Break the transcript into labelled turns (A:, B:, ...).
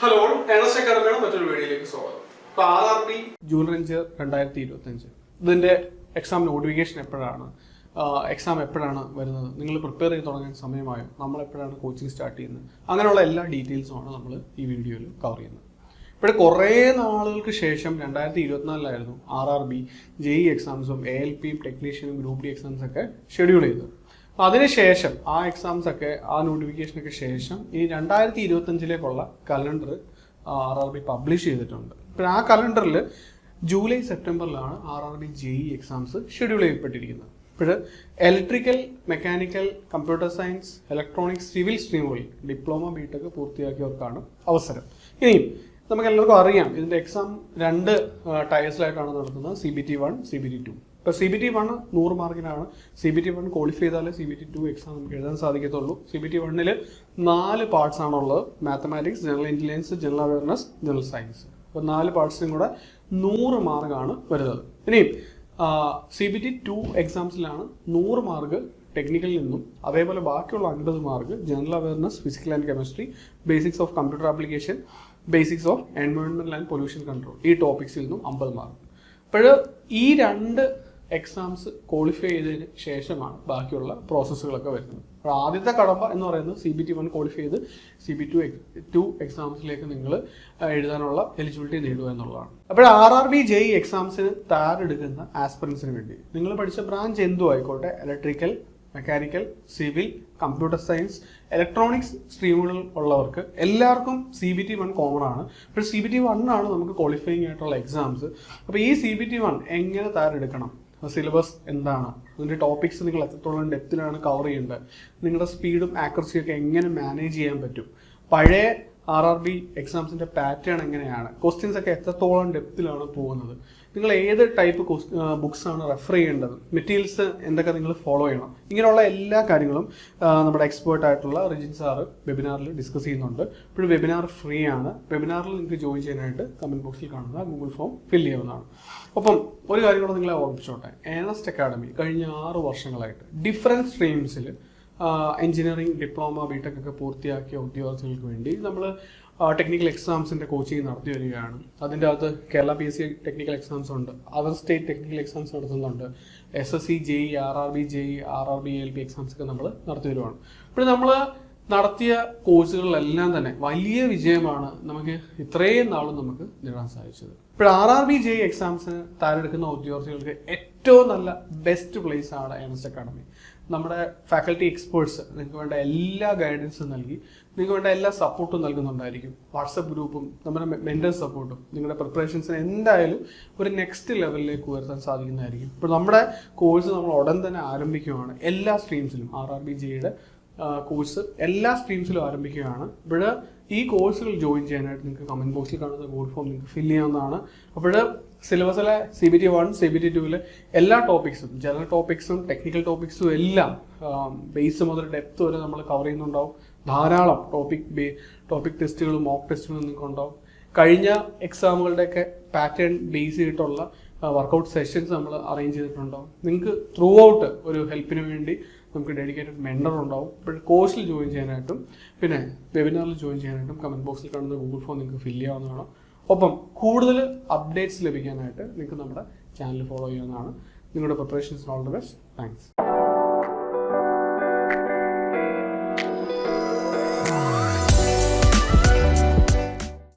A: Hello അക്കാഡമിയുടെ മറ്റൊരു വീഡിയോയിലേക്ക് സ്വാഗതം. ഇപ്പൊ ആർ ആർ ബി ജൂൺ അഞ്ച് രണ്ടായിരത്തി ഇരുപത്തി അഞ്ച് ഇതിന്റെ എക്സാം നോട്ടിഫിക്കേഷൻ എപ്പോഴാണ്? എക്സാം എപ്പോഴാണ് വരുന്നത്? നിങ്ങൾ പ്രിപ്പയർ ചെയ്ത് തുടങ്ങാൻ സമയമായോ? നമ്മൾ എപ്പോഴാണ് കോച്ചിങ് സ്റ്റാർട്ട് ചെയ്യുന്നത്? അങ്ങനെയുള്ള എല്ലാ ഡീറ്റെയിൽസുമാണ് നമ്മൾ ഈ വീഡിയോയിൽ കവർ ചെയ്യുന്നത്. ഇവിടെ കുറേ നാളുകൾക്ക് ശേഷം രണ്ടായിരത്തി ഇരുപത്തിനാലിലായിരുന്നു R R B J E എക്സാംസും A L പിയും ടെക്നീഷ്യനും ഗ്രൂപ്പ് ഡി എക്സാംസൊക്കെ ഷെഡ്യൂൾ ചെയ്തത്. അപ്പൊ അതിനുശേഷം ആ എക്സാംസ് ഒക്കെ ആ നോട്ടിഫിക്കേഷനൊക്കെ ശേഷം ഈ രണ്ടായിരത്തി ഇരുപത്തഞ്ചിലേക്കുള്ള calendar R R B publish ചെയ്തിട്ടുണ്ട്. അപ്പോൾ ആ കലണ്ടറിൽ July സെപ്റ്റംബറിലാണ് R R B J E exams schedule ചെയ്യപ്പെട്ടിരിക്കുന്നത്. ഇപ്പോൾ electrical mechanical computer science electronics civil സ്ട്രീമുകളിൽ diploma BTech പൂർത്തിയാക്കിയവർക്കാണ് അവസരം. ഇനിയും നമുക്ക് എല്ലാവർക്കും അറിയാം ഇതിന്റെ എക്സാം രണ്ട് ടയേഴ്സിലായിട്ടാണ് നടത്തുന്നത്. C B T one C B T two ഇപ്പോൾ സി ബി ടി വൺ നൂറ് മാർക്കിനാണ് C B T one qualify ചെയ്താലേ C B T two exam നമുക്ക് എഴുതാൻ സാധിക്കത്തുള്ളൂ. സി ബി ടി വണ്ണിൽ നാല് പാർട്സ് ആണുള്ളത് mathematics general intelligence general awareness general science അപ്പോൾ നാല് പാർട്സിനും കൂടെ നൂറ് മാർക്കാണ് വരുന്നത്. ഇനിയും സി ബി ടി ടു എക്സാംസിലാണ് നൂറ് മാർക്ക് ടെക്നിക്കലിൽ നിന്നും അതേപോലെ ബാക്കിയുള്ള അൻപത് mark general awareness physical and chemistry basics of computer application basics of എൻവയോൺമെന്റൽ and pollution control ഈ ടോപ്പിക്സിൽ നിന്നും അമ്പത് മാർക്ക് അപ്പോൾ ഈ രണ്ട് എക്സാംസ് ക്വാളിഫൈ ചെയ്തതിന് ശേഷമാണ് ബാക്കിയുള്ള പ്രോസസ്സുകളൊക്കെ വരുന്നത്. അപ്പോൾ ആദ്യത്തെ കടമ്പ എന്ന് പറയുന്നത് C B T one qualify ചെയ്ത് സി ബി ടു ടു എക്സാംസിലേക്ക് നിങ്ങൾ എഴുതാനുള്ള എലിജിബിലിറ്റി നേടുക എന്നുള്ളതാണ്. അപ്പോൾ ആർ ആർ ബി ജെ എക്സാംസിന് തയ്യാറെടുക്കുന്ന ആസ്പിറൻസിന് വേണ്ടി നിങ്ങൾ പഠിച്ച ബ്രാഞ്ച് എന്തു ആയിക്കോട്ടെ? Electrical mechanical civil computer science electronics സ്ട്രീമുകളിൽ ഉള്ളവർക്ക് എല്ലാവർക്കും C B T one common ആണ്. അപ്പോൾ സി ബി ടി വൺ ആണ് നമുക്ക് ക്വാളിഫയിങ് ആയിട്ടുള്ള എക്സാംസ് അപ്പോൾ ഈ സി ബി ടി വൺ എങ്ങനെ തയ്യാറെടുക്കണം? സിലബസ് എന്താണ്? അതിന്റെ ടോപ്പിക്സ് നിങ്ങൾ എത്രത്തോളം ഡെപ്തിലാണ് കവർ ചെയ്യേണ്ടത്? നിങ്ങളുടെ സ്പീഡും ആക്യുറസിയും ഒക്കെ എങ്ങനെ മാനേജ് ചെയ്യാൻ പറ്റും? പഴയ ആർ ആർ ബി എക്സാംസിന്റെ പാറ്റേൺ എങ്ങനെയാണ്? ക്വസ്റ്റ്യൻസ് ഒക്കെ എത്രത്തോളം ഡെപ്തിലാണ് പോകുന്നത്? നിങ്ങൾ ഏത് ടൈപ്പ് ബുക്സ് ആണ് റെഫർ ചെയ്യേണ്ടത്? മെറ്റീരിയൽസ് എന്തൊക്കെ നിങ്ങൾ ഫോളോ ചെയ്യണം? ഇങ്ങനെയുള്ള എല്ലാ കാര്യങ്ങളും നമ്മുടെ എക്സ്പേർട്ട് ആയിട്ടുള്ള റിജിൻ സാറ് വെബിനാറിൽ ഡിസ്കസ് ചെയ്യുന്നുണ്ട്. ഇപ്പോഴും വെബിനാർ ഫ്രീ ആണ്. വെബിനാറിൽ നിങ്ങൾക്ക് ജോയിൻ ചെയ്യാനായിട്ട് കമന്റ് ബോക്സിൽ കാണുന്ന ഗൂഗിൾ ഫോം ഫിൽ ചെയ്യാവുന്നതാണ്. ഒപ്പം ഒരു കാര്യം കൂടെ നിങ്ങളെ ഓർമ്മിച്ചോട്ടെ ഏണസ്റ്റ് അക്കാഡമി കഴിഞ്ഞ ആറ് വർഷങ്ങളായിട്ട് ഡിഫറെന്റ് സ്ട്രീംസിൽ എഞ്ചിനീയറിംഗ് ഡിപ്ലോമ ബിടെക് ഒക്കെ പൂർത്തിയാക്കിയ ഉദ്യോഗാർത്ഥികൾക്ക് വേണ്ടി നമ്മൾ ടെക്നിക്കൽ എക്സാംസിന്റെ കോച്ചിങ് നടത്തി വരികയാണ്. അതിന്റെ അകത്ത് Kerala P S C technical exams ഉണ്ട്. അതർ സ്റ്റേറ്റ് ടെക്നിക്കൽ എക്സാംസ് നടത്തുന്നുണ്ട്. S S C J E R R B J E R R B L P exams ഒക്കെ നമ്മൾ നടത്തി വരുവാണ്. ഇപ്പോൾ നമ്മൾ നടത്തിയ കോഴ്സുകളിലെല്ലാം തന്നെ വലിയ വിജയമാണ് നമുക്ക് ഇത്രയും നാളും നമുക്ക് നേടാൻ സാധിച്ചത്. ഇപ്പോൾ ആർ ആർ ബി ജെ എക്സാംസിന് തയ്യാറെടുക്കുന്ന ഉദ്യോഗാർത്ഥികൾക്ക് ഏറ്റവും നല്ല ബെസ്റ്റ് പ്ലേസ് ആണ് എൻഎസ് അക്കാഡമി നമ്മുടെ ഫാക്കൽറ്റി എക്സ്പേർട്സ് നിങ്ങൾക്ക് വേണ്ട എല്ലാ ഗൈഡൻസും നൽകി നിങ്ങൾക്ക് വേണ്ട എല്ലാ സപ്പോർട്ടും നൽകുന്നുണ്ടായിരിക്കും. വാട്സപ്പ് ഗ്രൂപ്പും നമ്മുടെ മെന്റൽ സപ്പോർട്ടും നിങ്ങളുടെ പ്രിപ്പറേഷൻസിന് എന്തായാലും ഒരു നെക്സ്റ്റ് ലെവലിലേക്ക് ഉയർത്താൻ സാധിക്കുന്നതായിരിക്കും. ഇപ്പോൾ നമ്മുടെ കോഴ്സ് നമ്മൾ ഉടൻ തന്നെ ആരംഭിക്കുകയാണ് എല്ലാ സ്ട്രീംസിലും ആർ ആർ ബി ജിയുടെ കോഴ്സ് എല്ലാ സ്ട്രീംസിലും ആരംഭിക്കുകയാണ്. ഇവിടെ ഈ കോഴ്സുകൾ ജോയിൻ ചെയ്യാനായിട്ട് നിങ്ങൾക്ക് കമന്റ് ബോക്സിൽ കാണുന്ന ഗൂഗിൾ ഫോം നിങ്ങൾക്ക് ഫില്ല് ചെയ്യാവുന്നതാണ്. അപ്പോൾ സിലബസിലെ C B T one C B T ടുവിലെ എല്ലാ ടോപ്പിക്സും ജനറൽ ടോപ്പിക്സും ടെക്നിക്കൽ ടോപ്പിക്സും എല്ലാം ബേസ് മുതൽ ഡെപ്ത് വരെ നമ്മൾ കവർ ചെയ്യുന്നുണ്ടാവും. ധാരാളം ടോപ്പിക് ബേ ടോപ്പിക് ടെസ്റ്റുകളും മോക്ക് ടെസ്റ്റുകളും നിങ്ങൾക്ക് ഉണ്ടാവും കഴിഞ്ഞ എക്സാമുകളുടെയൊക്കെ പാറ്റേൺ ബേസ് ചെയ്തിട്ടുള്ള വർക്കൗട്ട് സെഷൻസ് നമ്മൾ അറേഞ്ച് ചെയ്തിട്ടുണ്ടാവും. നിങ്ങൾക്ക് ത്രൂ ഔട്ട് ഒരു ഹെൽപ്പിന് വേണ്ടി നമുക്ക് ഡെഡിക്കേറ്റഡ് മെൻഡർ ഉണ്ടാവും. ഇപ്പോൾ കോഴ്സിൽ ജോയിൻ ചെയ്യാനായിട്ടും പിന്നെ വെബിനാറിൽ ജോയിൻ ചെയ്യാനായിട്ടും കമന്റ് ബോക്സിൽ കാണുന്ന ഗൂഗിൾ ഫോം നിങ്ങൾക്ക് ഫില്ല് ചെയ്യാവുന്നതാണ്. ഒപ്പം കൂടുതൽ അപ്ഡേറ്റ്സ് ലഭിക്കാനായിട്ട് നിങ്ങൾക്ക് നമ്മുടെ ചാനൽ ഫോളോ ചെയ്യാവുന്നതാണ്. നിങ്ങളുടെ preparations all the best thanks